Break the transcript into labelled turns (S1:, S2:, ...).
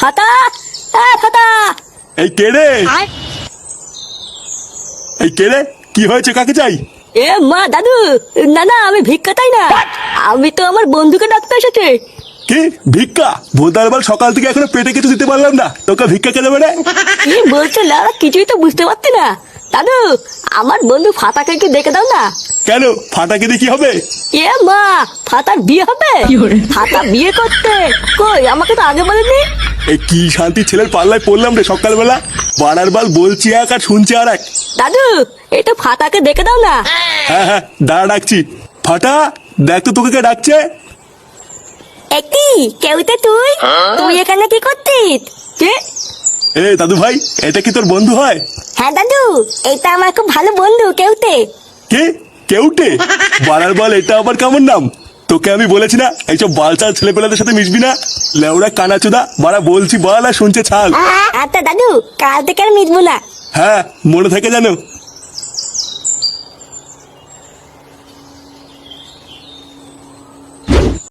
S1: ফাতা এ ফাতা
S2: এই কে রে? এই কে রে? কি হয়েছে? কাকে চাই?
S1: এ মা দাদু না না আমি ভিক্ষা তাই না। আমি তো আমার বন্ধুকে ডাকতে এসেছি।
S2: কি? ভিক্ষা? ভোদার বল সকাল থেকে এখনও পেটে কিছু দিতে পারলাম না। তোকে ভিক্ষা কে দেবে রে?
S1: কি বলছে লারা কিছুই তো বুঝতে পারছি না। দাদু আমার বন্ধু ফাতাকে একটু দেখে দাও না।
S2: কেন? ফাটাকে দিয়ে কি হবে?
S1: এ মা ফাতার বিয়ে হবে? ফাতা বিয়ে করতে? কই আমাকে তো আগে বলেনি?
S2: এই কি শান্তি ছেলের পাল্লায় পড়লাম রে সকালবেলা? বাড়ার বাল বলছি এক আর শুনছি আর এক।
S1: দাদু এটা ফাতাকে দেখে দাও না।
S2: হ্যাঁ হ্যাঁ দাঁড়া ডাকছি। ফাটা দেখ তো তোকে কে ডাকছে।
S1: একটি কেউ তো তুই? তুই এখানে কি করতিস কে?
S2: এ দাদু ভাই এটা কি তোর বন্ধু হয়?
S1: হ্যাঁ দাদু এটা আমার খুব ভালো বন্ধু কেউতে
S2: কে? কেউটে? বাড়ার বল এটা আবার কেমন নাম? তোকে আমি বলেছি না এইসব বালচাল ছেলেপেলাদের সাথে মিশবি না। লেওড়া কানাচুদা বাড়া বলছি বল আর শুনছে ছাল।
S1: আচ্ছা দাদু কাল থেকে আর মিশবো না।
S2: হ্যাঁ মনে থাকে জানো